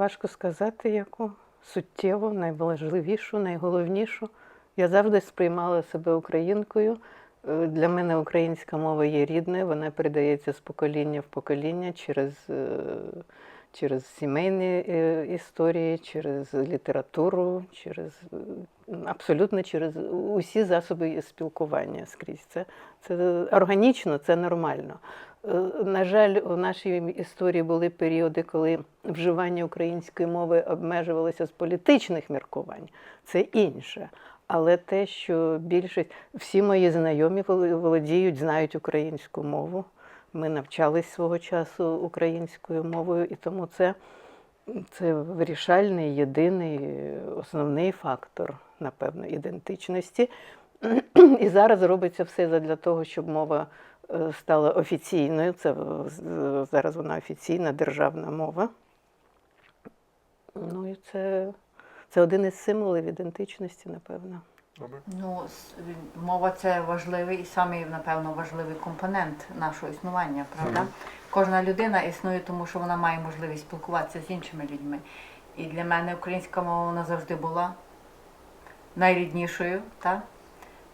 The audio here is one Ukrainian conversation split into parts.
важко сказати, яку суттєву, найважливішу, найголовнішу. Я завжди сприймала себе українкою. Е, Для мене українська мова є рідною, вона передається з покоління в покоління через, е, через сімейні е, історії, через літературу, через абсолютно через усі засоби спілкування скрізь. Це, це органічно, це нормально. Е, На жаль, у нашій історії були періоди, коли вживання української мови обмежувалося з політичних міркувань. Це інше. Але те, що більшість всі мої знайомі володіють, знають українську мову. Ми навчались свого часу українською мовою, і тому це, це вирішальний, єдиний, основний фактор, напевно, ідентичності. І зараз робиться все для того, щоб мова стала офіційною. Це е, зараз вона офіційна державна мова. Ну і це, це один із символів ідентичності, напевно. Ну, мова це важливий і самий, напевно, важливий компонент нашого існування, правда? Мгм. Кожна людина існує, тому що вона має можливість спілкуватися з іншими людьми. І для мене українська мова вона завжди була найріднішою, так?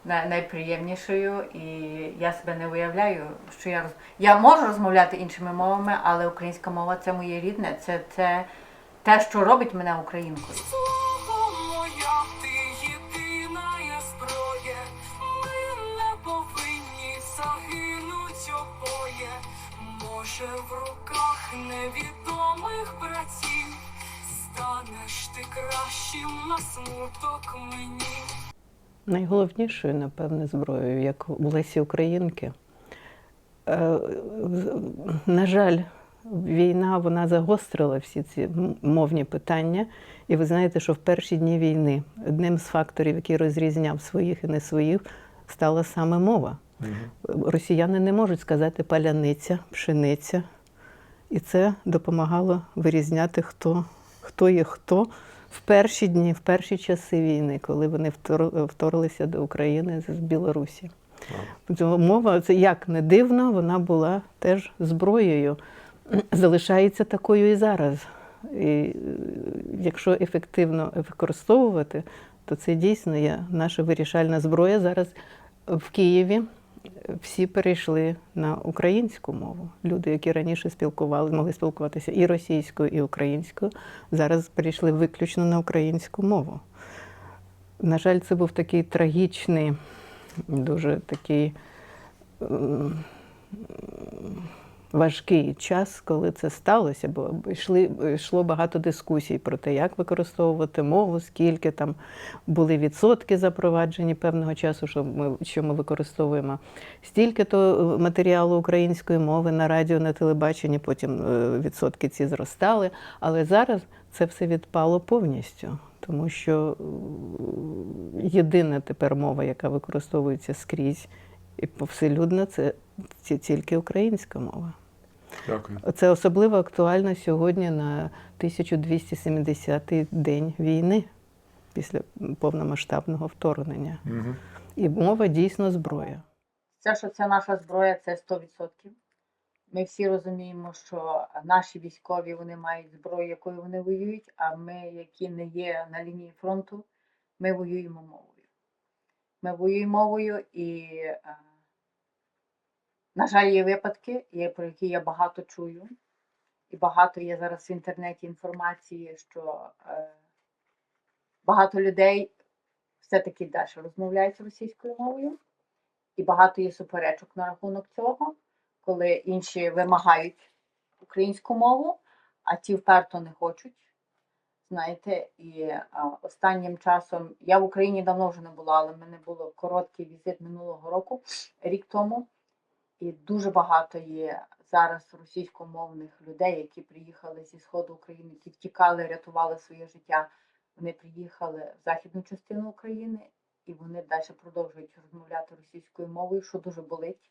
Най- найприємнішою. І я себе не уявляю, що я роз... я можу розмовляти іншими мовами, але українська мова це моє рідне, це, це те, що робить мене українкою. Може, в руках невідомих братів станеш ти кращим на смуток мені. Найголовнішою, напевне, зброєю, як у Лесі Українки. Е, На жаль, війна вона загострила всі ці мовні питання. І ви знаєте, що в перші дні війни одним з факторів, який розрізняв своїх і не своїх, стала саме мова. Росіяни не можуть сказати паляниця, пшениця. І це допомагало вирізняти, хто, хто є хто в перші дні, в перші часи війни, коли вони втор- вторглися до України з Білорусі. Тому Мова, це як не дивно, вона була теж зброєю. Залишається такою і зараз. І е, якщо ефективно використовувати, то це дійсно є наша вирішальна зброя. Зараз в Києві всі перейшли на українську мову. Люди, які раніше спілкували, могли спілкуватися і російською, і українською, зараз перейшли виключно на українську мову. На жаль, це був такий трагічний, дуже такий важкий час, коли це сталося, бо йшли, йшло багато дискусій про те, як використовувати мову, скільки там були відсотки запроваджені певного часу, що ми, що ми використовуємо. Стільки то матеріалу української мови на радіо, на телебаченні, потім е, відсотки ці зростали. Але зараз це все відпало повністю. Тому що е, єдина тепер мова, яка використовується скрізь і повселюдно, це тільки українська мова. Дякую. Це особливо актуально сьогодні на 1270-й день війни після повномасштабного вторгнення. Угу. І мова дійсно зброя. Це, що це наша зброя, це 100%. Ми всі розуміємо, що наші військові вони мають зброю, якою вони воюють, а ми, які не є на лінії фронту, ми воюємо мовою. Ми воюємо мовою і, е, на жаль, є випадки, про які я багато чую, і багато є зараз в інтернеті інформації, що е, багато людей все-таки далі розмовляють російською мовою. І багато є суперечок на рахунок цього, коли інші вимагають українську мову, а ті вперто не хочуть. Знаєте, і а, останнім часом я в Україні давно вже не була, але в мене був короткий візит минулого року, рік тому. І дуже багато є зараз російськомовних людей, які приїхали зі сходу України, які втікали, рятували своє життя. Вони приїхали в західну частину України і вони далі продовжують розмовляти російською мовою, що дуже болить.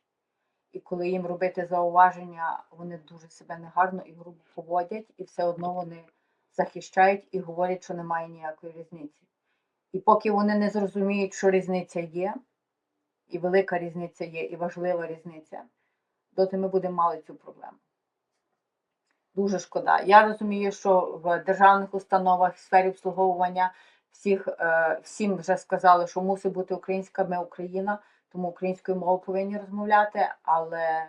І коли їм робити зауваження, вони дуже себе негарно і грубо поводять, і все одно вони захищають і говорять, що немає ніякої різниці. І поки вони не зрозуміють, що різниця є, і велика різниця є, і важлива різниця, доти ми будемо мали цю проблему. Дуже шкода. Я розумію, що в державних установах в сфері обслуговування всіх, е, всім вже сказали, що мусить бути українська, ми Україна, тому українською мовою повинні розмовляти, але,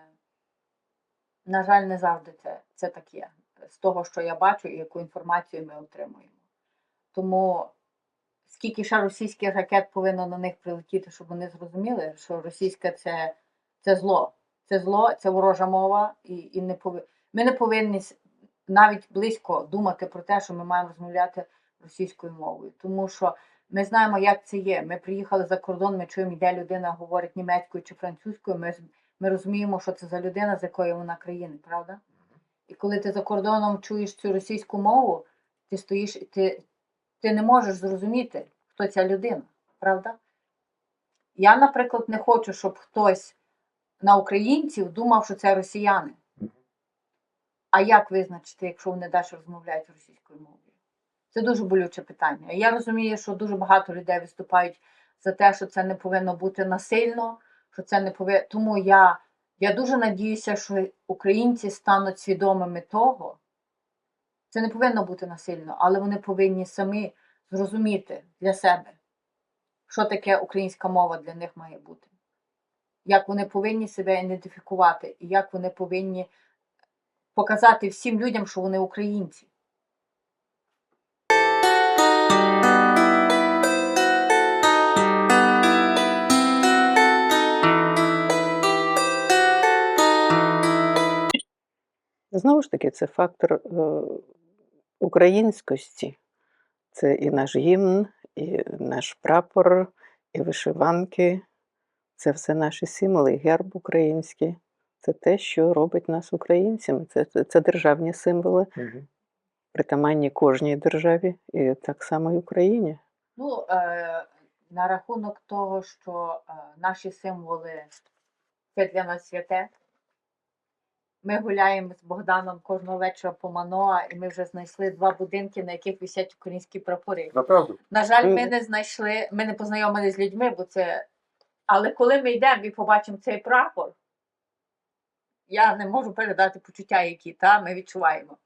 на жаль, не завжди це, це так є. З того, що я бачу і яку інформацію ми отримуємо. Тому скільки ще російських ракет повинно на них прилетіти, щоб вони зрозуміли, що російське це, це зло. Це зло, це ворожа мова, і, і не пови... ми не повинні навіть близько думати про те, що ми маємо розмовляти російською мовою. Тому що ми знаємо, як це є. Ми приїхали за кордон, ми чуємо, де людина говорить німецькою чи французькою. Ми, ми розуміємо, що це за людина, з якої вона країни, правда? І коли ти за кордоном чуєш цю російську мову, ти стоїш, і ти, ти не можеш зрозуміти, хто ця людина, правда? Я, наприклад, не хочу, щоб хтось на українців думав, що це росіяни. А як визначити, якщо вони далі розмовляють російською мовою? Це дуже болюче питання. Я розумію, що дуже багато людей виступають за те, що це не повинно бути насильно, що це не повинно. Тому я, я дуже надіюся, що українці стануть свідомими того. Це не повинно бути насильно, але вони повинні самі зрозуміти для себе, що таке українська мова для них має бути. Як вони повинні себе ідентифікувати, і як вони повинні показати всім людям, що вони українці. Знову ж таки, це фактор е, українськості. Це і наш гімн, і наш прапор, і вишиванки. Це все наші символи, герб український. Це те, що робить нас українцями. Це, це, це державні символи, притаманні кожній державі, і так само і Україні. Ну, е, на рахунок того, що е, наші символи це для нас святе. Ми гуляємо з Богданом кожного вечора по Маноа, і ми вже знайшли два будинки, на яких висять українські прапори. Направду. На жаль, ми не знайшли, ми не познайомилися з людьми, бо це. Але коли ми йдемо і побачимо цей прапор, я не можу передати почуття, які та, ми відчуваємо.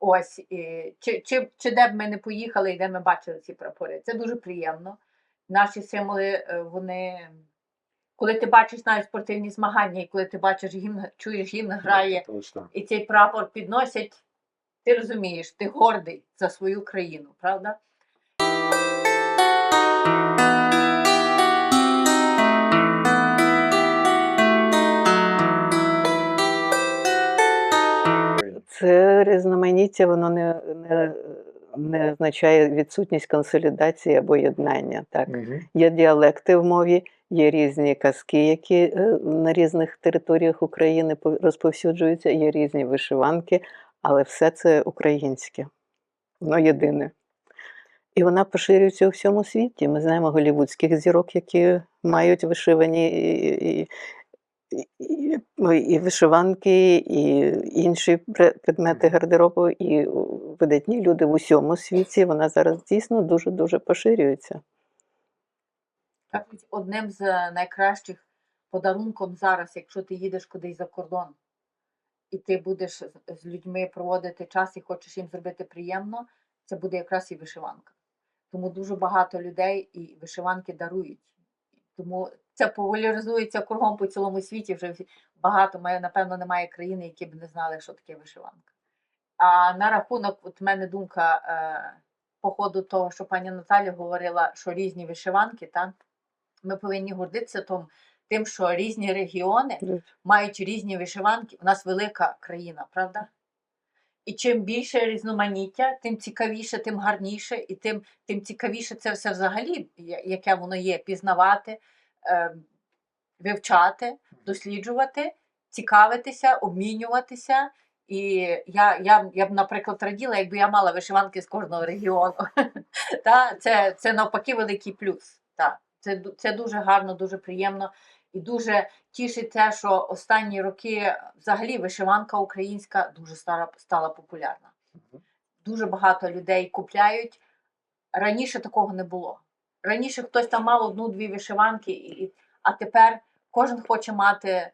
Ось, і, чи, чи, чи де б ми не поїхали, і де ми бачили ці прапори. Це дуже приємно. Наші символи, е, вони. Коли ти бачиш навіть спортивні змагання, і коли ти бачиш гімн, чуєш гімн грає, Точно. і цей прапор підносять, ти розумієш, ти гордий за свою країну, правда? Це різноманіття, воно не, не, не означає відсутність консолідації або єднання. Так. Мгм. Є діалекти в мові, є різні казки, які е, на різних територіях України розповсюджуються, є різні вишиванки, але все це українське, воно єдине. І вона поширюється у всьому світі. Ми знаємо голівудських зірок, які мають вишивані і, і, і, і, вишиванки, і інші предмети гардеробу, і видатні люди в усьому світі. Вона зараз дійсно дуже-дуже поширюється. Кажуть, одним з найкращих подарунком зараз, якщо ти їдеш кудись за кордон, і ти будеш з- людьми проводити час і хочеш їм зробити приємно, це буде якраз і вишиванка. Тому дуже багато людей і вишиванки дарують. Тому це популяризується кругом по цілому світі. Вже багато має, напевно, немає країни, які б не знали, що таке вишиванка. А на рахунок, от мене думка е, по ходу того, що пані Наталя говорила, що різні вишиванки, та, ми повинні гордитися тим, тим, що різні регіони мають різні вишиванки. У нас велика країна, правда? І чим більше різноманіття, тим цікавіше, тим гарніше, і тим, тим цікавіше це все взагалі, яке воно є, пізнавати, е, вивчати, досліджувати, цікавитися, обмінюватися. І я, я, я б, наприклад, раділа, якби я мала вишиванки з кожного регіону. Це, це навпаки великий плюс. Це, це дуже гарно, дуже приємно. І дуже тішить те, що останні роки взагалі вишиванка українська дуже стала, стала популярна. Дуже багато людей купляють. Раніше такого не було. Раніше хтось там мав одну-дві вишиванки, і, і- а тепер кожен хоче мати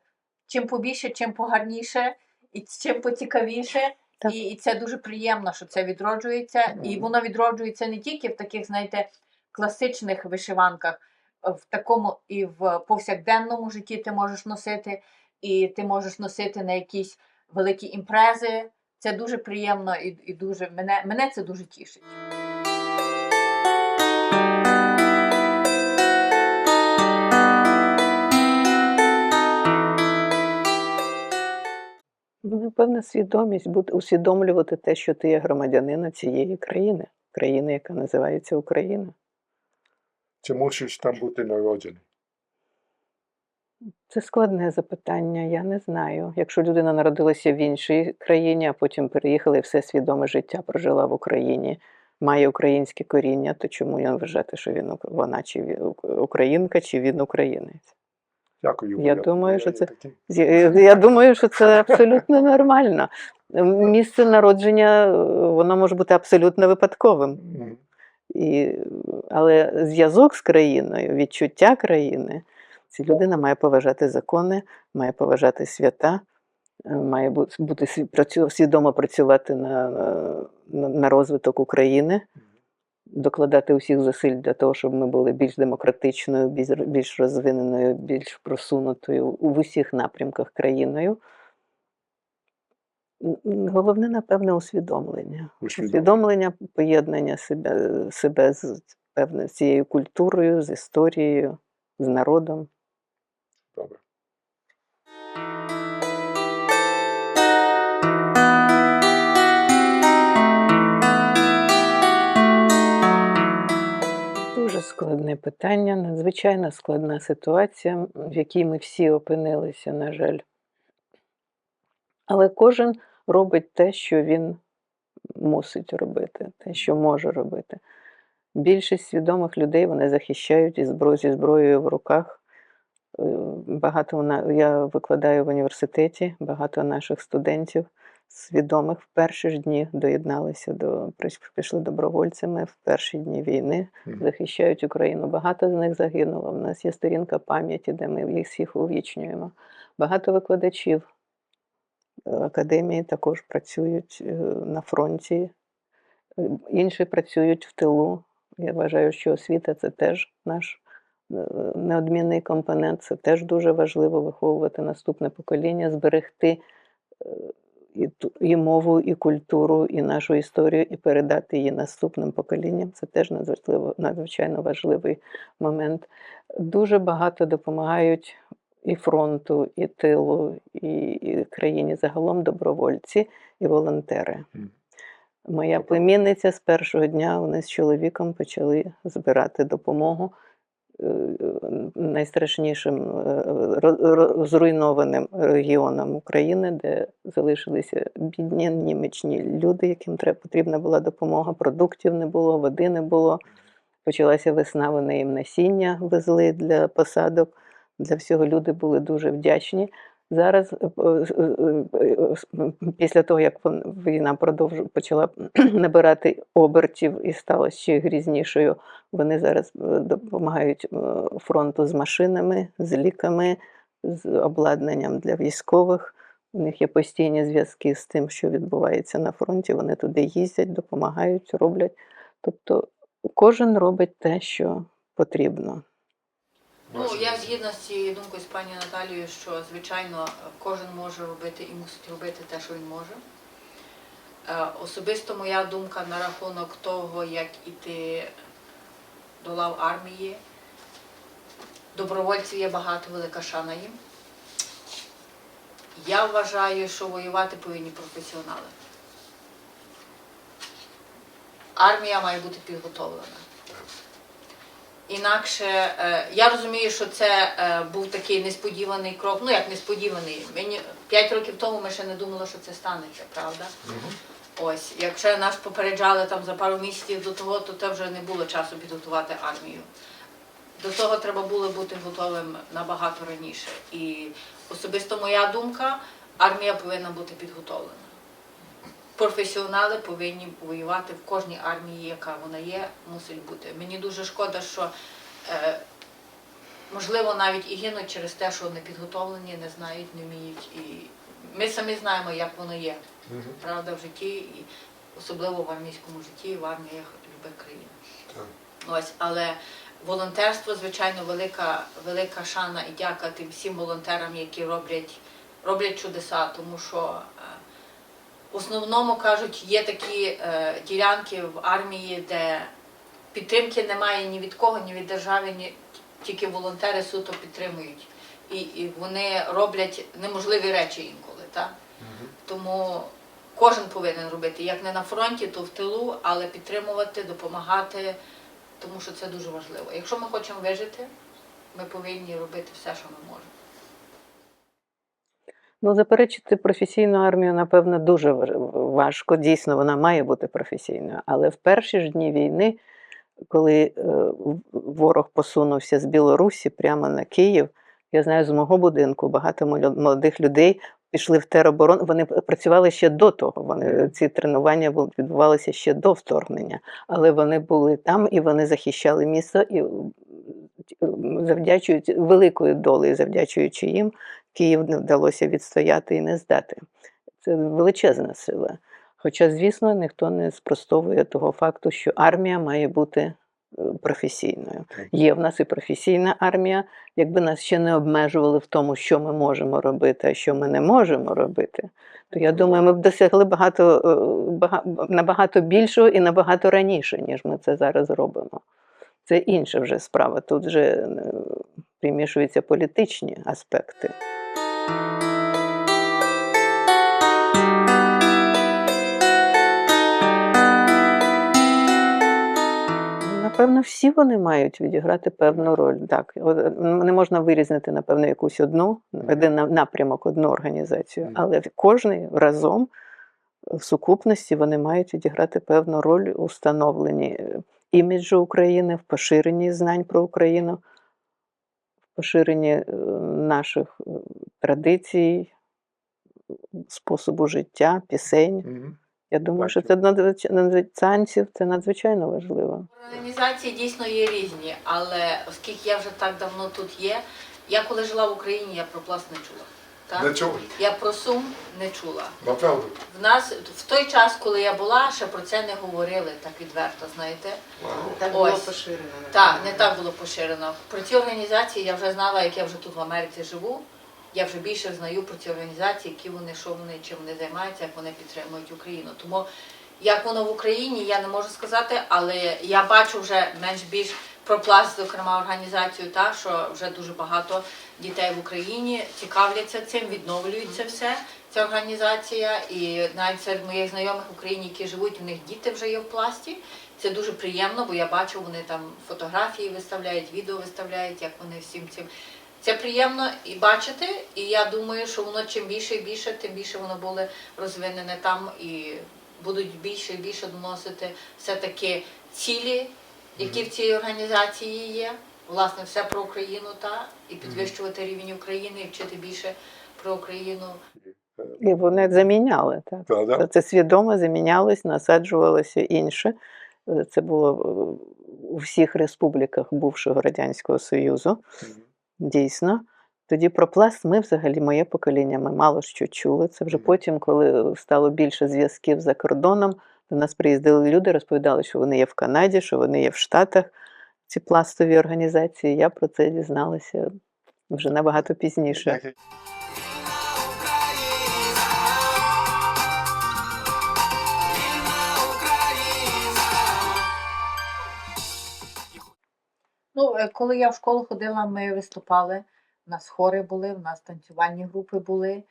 чим побільше, чим погарніше і чим поцікавіше. Так. І, і це дуже приємно, що це відроджується. І воно відроджується не тільки в таких, знаєте, класичних вишиванках, в такому і в повсякденному житті ти можеш носити, і ти можеш носити на якісь великі імпрези. Це дуже приємно і, і дуже мене, мене це дуже тішить. Ну, Напевно, свідомість, бути, усвідомлювати те, що ти є громадянина цієї країни, країни, яка називається Україна. Чи мусиш там бути народжений? Це складне запитання, я не знаю. Якщо людина народилася в іншій країні, а потім переїхала і все свідоме життя прожила в Україні, має українське коріння, то чому я вважати, що він вона чи він українка, чи він українець? Дякую. Я бо думаю, я що це-. З- е, Я думаю, що це абсолютно нормально. Місце народження е, воно може бути абсолютно випадковим. І, але зв'язок з країною, відчуття країни, ця людина має поважати закони, має поважати свята, е, має бу- бути свідомо працювати на, на, розвиток України, докладати усіх зусиль для того, щоб ми були більш демократичною, більш, більш розвиненою, більш просунутою у усіх напрямках країною. Головне, напевне, усвідомлення. Усвідомлення. Усвідомлення поєднання себе, себе з певною цією культурою, з історією, з народом. Добре. Дуже складне питання, надзвичайно складна ситуація, в якій ми всі опинилися, на жаль. Але кожен робить те, що він мусить робити, те, що може робити. Більшість свідомих людей вони захищають і зброю зі зброєю в руках. Е, Багато на- я викладаю в університеті, багато наших студентів свідомих в перші ж дні доєдналися до пішли добровольцями в перші дні війни, захищають Україну. Багато з них загинуло. У нас є сторінка пам'яті, де ми їх всіх увічнюємо. Багато викладачів академії також працюють е, на фронті, Е, інші працюють в тилу. Я вважаю, що освіта це теж наш е, неодмінний компонент. Це теж дуже важливо виховувати наступне покоління, зберегти і, і мову, і культуру, і нашу історію, і передати її наступним поколінням. Це теж надважливо, надзвичайно важливий момент. Дуже багато допомагають і фронту, і тилу, і, і країні загалом добровольці і волонтери. Моя племінниця з першого дня вони з чоловіком почали збирати допомогу е, найстрашнішим е, зруйнованим регіонам України, де залишилися бідні, німечні люди, яким треба потрібна була допомога. Продуктів не було, води не було. Почалася весна, вони їм насіння везли для посадок. Для всього люди були дуже вдячні. Зараз, е, е, е, після того, як війна продовж почала набирати обертів і стала ще грізнішою, вони зараз допомагають фронту з машинами, з ліками, з обладнанням для військових. У них є постійні зв'язки з тим, що відбувається на фронті. Вони туди їздять, допомагають, роблять. Тобто кожен робить те, що потрібно. Ну, я згідна з цією думкою з пані Наталією, що звичайно кожен може робити і мусить робити те, що він може. Е, Особисто моя думка на рахунок того, як іти до лав армії. Добровольців є багато, велика шана їм. Я вважаю, що воювати повинні професіонали. Армія має бути підготовлена. Інакше е, я розумію, що це е, був такий несподіваний крок. Ну як несподіваний. Мені п'ять років тому ми ще не думали, що це станеться, правда? Ось, якщо нас попереджали там за пару місяців до того, то це вже не було часу підготувати армію. До того треба було бути готовим набагато раніше. І особисто моя думка, армія повинна бути підготовлена. Професіонали повинні воювати в кожній армії, яка вона є, мусить бути. Мені дуже шкода, що е, можливо навіть і гинуть через те, що не підготовлені, не знають, не вміють і ми самі знаємо, як воно є. Правда, в житті, і особливо в армійському житті, і в арміях любих країн. Так. Ось, але волонтерство, звичайно, велика, велика шана і дяка тим всім волонтерам, які роблять, роблять чудеса, тому що в основному кажуть, є такі е, ділянки в армії, де підтримки немає ні від кого, ні від держави, ні тільки волонтери суто підтримують. І, і вони роблять неможливі речі інколи. Так? Тому кожен повинен робити, як не на фронті, то в тилу, але підтримувати, допомагати, тому що це дуже важливо. Якщо ми хочемо вижити, ми повинні робити все, що ми можемо. Ну, заперечити професійну армію, напевно, дуже важ- важко. Дійсно, вона має бути професійною. Але в перші ж дні війни, коли е, ворог посунувся з Білорусі прямо на Київ, я знаю, з мого будинку багато молодих людей пішли в тероборону. Вони працювали ще до того. Вони ці тренування відбувалися ще до вторгнення, але вони були там і вони захищали місто і м, завдячуючи великою долею, завдячуючи їм, Київ не вдалося відстояти і не здати. Це величезна сила. Хоча, звісно, ніхто не спростовує того факту, що армія має бути е, професійною. Є в нас і професійна армія. Якби нас ще не обмежували в тому, що ми можемо робити, а що ми не можемо робити, то я думаю, ми б досягли багато, е, бага- набагато більшого і набагато раніше, ніж ми це зараз робимо. Це інша вже справа. Тут вже е, примішуються політичні аспекти. Напевно, всі вони мають відіграти певну роль. Так, е, не можна вирізнити, напевно, якусь одну, один напрямок, одну організацію, але кожний разом в сукупності вони мають відіграти певну роль у встановленні е, іміджу України, в поширенні знань про Україну, в поширенні е, наших е, традицій, способу життя, пісень. Мгм. Я думаю, що це надзвичайно це надзвичайно важливо. Організації дійсно є різні, але оскільки я вже так давно тут є, я коли жила в Україні, я про пласт не чула. Так? Не чули? Я про сум не чула. Направду. В нас в той час, коли я була, ще про це не говорили так відверто, знаєте. Вау. Так було Ось. поширено. Так, не так було поширено. Про ці організації я вже знала, як я вже тут в Америці живу. Я вже більше знаю про ці організації, які вони, що вони, чим вони займаються, як вони підтримують Україну. Тому як воно в Україні, я не можу сказати, але я бачу вже менш-більш про пласт, зокрема, організацію, та що вже дуже багато дітей в Україні цікавляться цим, відновлюється все. Ця організація, і навіть серед моїх знайомих в Україні, які живуть, у них діти вже є в пласті. Це дуже приємно, бо я бачу, вони там фотографії виставляють, відео виставляють, як вони всім цим. Це приємно і бачити, і я думаю, що воно чим більше і більше, тим більше воно буде розвинене там і будуть більше і більше доносити все-таки цілі, які в цій організації є. Власне, все про Україну та і підвищувати рівень України, і вчити більше про Україну. І вони заміняли. Так. Правда? Це, це свідомо замінялось, насаджувалося інше. Це було у всіх республіках бувшого Радянського Союзу. Мгм. Дійсно. Тоді про пласт ми взагалі, моє покоління, ми мало що чули. Це вже Мгм. потім, коли стало більше зв'язків за кордоном, до нас приїздили люди, розповідали, що вони є в Канаді, що вони є в Штатах, ці пластові організації. Я про це дізналася вже набагато пізніше. Ну, е, коли я в школу ходила, ми виступали. У нас хори були, у нас танцювальні групи були.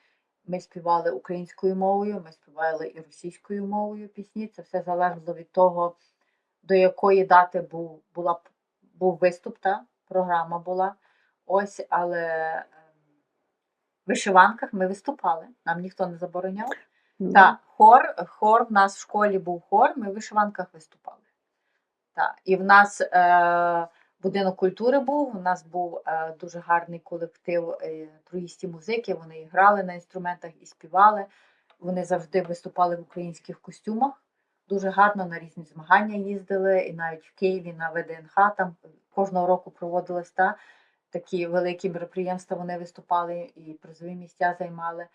Ми співали українською мовою, ми співали і російською мовою пісні. Це все залежало від того, до якої дати був, була, був виступ, та програма була. Ось, але ем, в вишиванках ми виступали, нам ніхто не забороняв. Ну, Так, хор, хор, в нас в школі був хор, ми в вишиванках виступали. Так, і в нас е, будинок культури був, у нас був е, дуже гарний колектив е, троїсті музики, вони грали на інструментах і співали. Вони завжди виступали в українських костюмах. Дуже гарно на різні змагання їздили, і навіть в Києві на ВДНХ там кожного року проводились та, такі великі мероприємства, вони виступали і призові місця займали.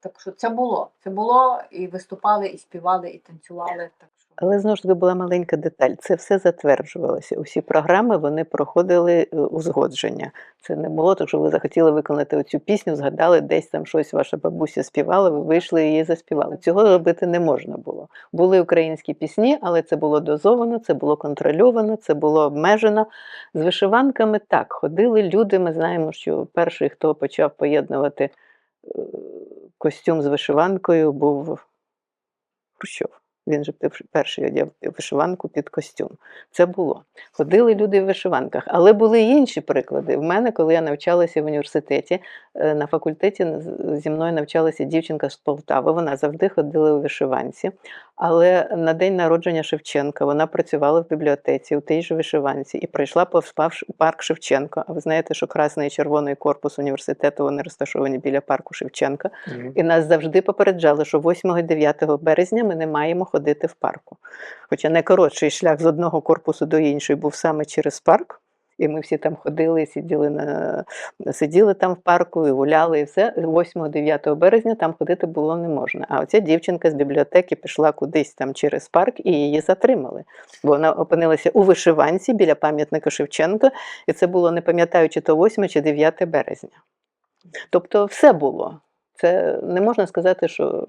Так що це було. Це було, і виступали, і співали, і танцювали. Так Але знову ж таки була маленька деталь. Це все затверджувалося. Усі програми вони проходили е, узгодження. Це не було так, що ви захотіли виконати оцю пісню, згадали, десь там щось ваша бабуся співала, ви вийшли і її заспівали. Цього робити не можна було. Були українські пісні, але це було дозовано, це було контрольовано, це було обмежено. З вишиванками так ходили люди. Ми знаємо, що перший, хто почав поєднувати е, костюм з вишиванкою, був Хрущов. Він же перший одяг вишиванку під костюм. Це було. Ходили люди в вишиванках. Але були й інші приклади. В мене, коли я навчалася в університеті, е, на факультеті зі мною навчалася дівчинка з Полтави. Вона завжди ходила у вишиванці. Але на день народження Шевченка вона працювала в бібліотеці у тій же вишиванці і прийшла повз парк Шевченка. А ви знаєте, що красний і червоний корпус університету вони розташовані біля парку Шевченка. Мгм. І нас завжди попереджали, що 8 і 9 березня ми не маємо ходити в парку. Хоча найкоротший шлях з одного корпусу до іншого був саме через парк. І ми всі там ходили, сиділи, на, сиділи там в парку і гуляли, і все. 8-9 березня там ходити було не можна. А оця дівчинка з бібліотеки пішла кудись там через парк і її затримали. Бо вона опинилася у вишиванці біля пам'ятника Шевченка, і це було, не пам'ятаю, чи то 8 чи 9 березня. Тобто все було. Це не можна сказати, що,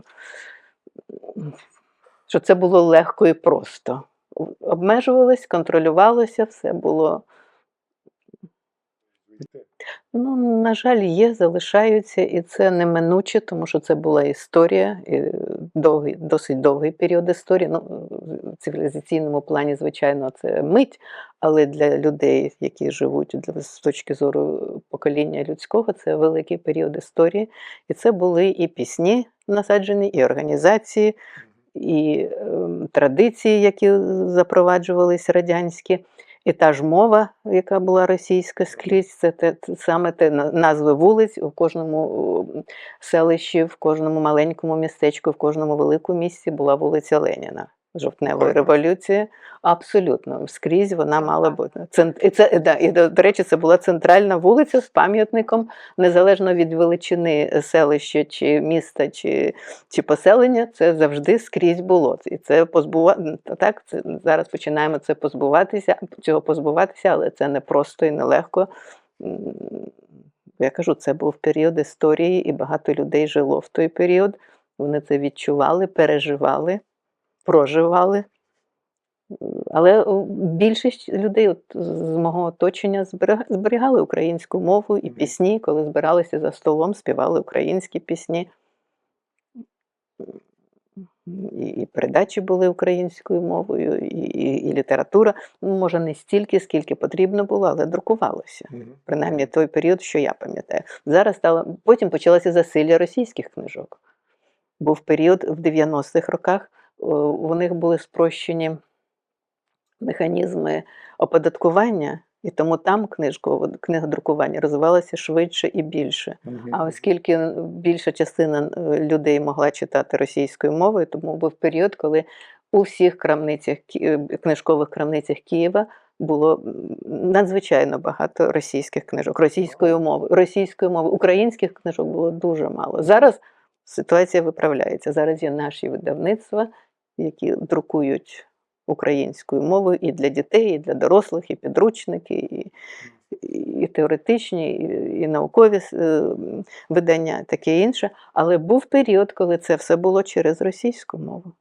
що це було легко і просто. Обмежувалось, контролювалося, все було. Ну, на жаль, є, залишаються, і це неминуче, тому що це була історія, і довгий, досить довгий період історії. Ну, в цивілізаційному плані, звичайно, це мить, але для людей, які живуть для- з точки зору покоління людського, це великий період історії. І це були і пісні насаджені, і організації, і ем, традиції, які запроваджувалися радянські. І та ж мова, яка була російська скрізь, це те, саме те на- назви вулиць у кожному селищі, в кожному маленькому містечку, в кожному великому місті була вулиця Леніна. Жовтневої революції. Абсолютно, скрізь вона мала бути. Цент... І, це, да, і, до речі, це була центральна вулиця з пам'ятником, незалежно від величини селища чи міста, чи, чи поселення, це завжди скрізь було. І це позбува... так, це зараз починаємо це позбуватися, цього позбуватися, але це не просто і нелегко. Я кажу, це був період історії, і багато людей жило в той період. Вони це відчували, переживали, проживали. Але більшість людей от, з мого оточення зберігали українську мову і пісні, коли збиралися за столом, співали українські пісні. І, передачі були українською мовою, і, і, і література. Ну, може, не стільки, скільки потрібно було, але друкувалося. Принаймні той період, що я пам'ятаю. Зараз стало потім почалося засилля російських книжок. Був період в 90-х роках, у них були спрощені механізми оподаткування, і тому там книжково, книгодрукування розвивалося швидше і більше. А оскільки більша частина е, людей могла читати російською мовою, тому був період, коли у всіх крамницях е, книжкових крамницях Києва було надзвичайно багато російських книжок, російською мовою, російською мовою, українських книжок було дуже мало. Зараз ситуація виправляється. Зараз є наші видавництва, які друкують українською мовою і для дітей, і для дорослих, і підручники, і, і теоретичні, і, і наукові е, видання, таке інше. Але був період, коли це все було через російську мову.